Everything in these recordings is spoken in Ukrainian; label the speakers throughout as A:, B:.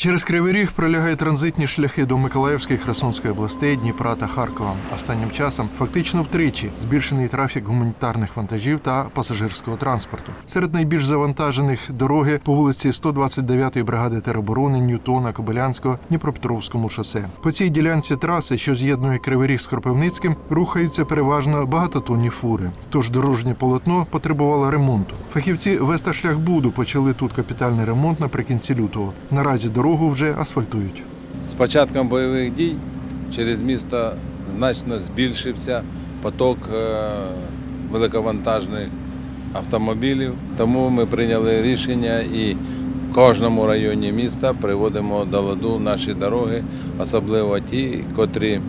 A: Через Кривий Ріг пролягають транзитні шляхи до Миколаївської, Херсонської областей, Дніпра та Харкова. Останнім часом фактично втричі збільшений трафік гуманітарних вантажів та пасажирського транспорту. Серед найбільш завантажених дороги по вулиці 129-ї бригади тероборони Ньютона Кобилянського Дніпропетровському шосе. По цій ділянці траси, що з'єднує Кривий Ріг з Кропивницьким, рухаються переважно багатотонні фури. Тож дорожнє полотно потребувало ремонту. Фахівці Весташляхбуду почали тут капітальний ремонт наприкінці лютого. Наразі дорогу вже асфальтують.
B: З початком бойових дій через місто значно збільшився поток е, великовантажних автомобілів. Тому ми прийняли рішення і в кожному районі міста приводимо до ладу наші дороги, особливо ті, котрі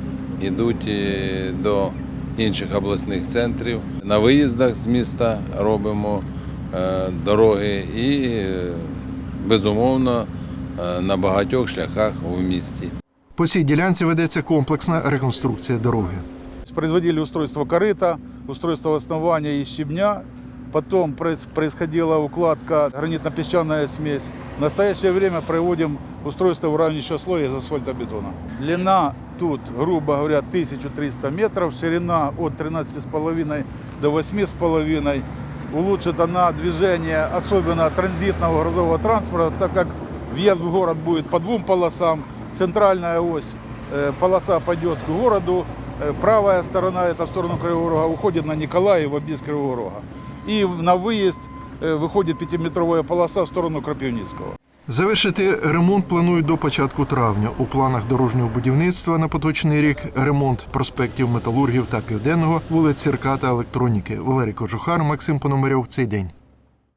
B: йдуть е, до інших обласних центрів. На виїздах з міста робимо е, дороги і, безумовно, на багатьох шляхах в місті.
A: По цій ділянці ведеться комплексна реконструкція дороги.
C: Производили устройство корыта, устройство основания и щебня. Потом проис- происходила укладка гранитно-песчаная смесь. В настоящее время проводим устройство выравнивающего слоя из асфальтобетона. Длина тут, грубо говоря, 1300 метров, ширина от 13,5 до 8,5. Улучшит она движение, особенно транзитного грузового транспорта, так как въезд в город будет по двум полосам. Центральная ось э, полоса пойдет к городу, э, правая сторона, это в сторону Кривого Рога, уходит на Николаев, в объезд Кривого Рога. И в- на выезд э, выходит пятиметровая полоса в сторону Крапивницкого.
A: Завершити ремонт планують до початку травня. У планах дорожнього будівництва на поточний рік ремонт проспектів Металургів та Південного, вулиць Сірка та Електроніки. Валерій Кожухар, Максим Пономарьов. Цей день.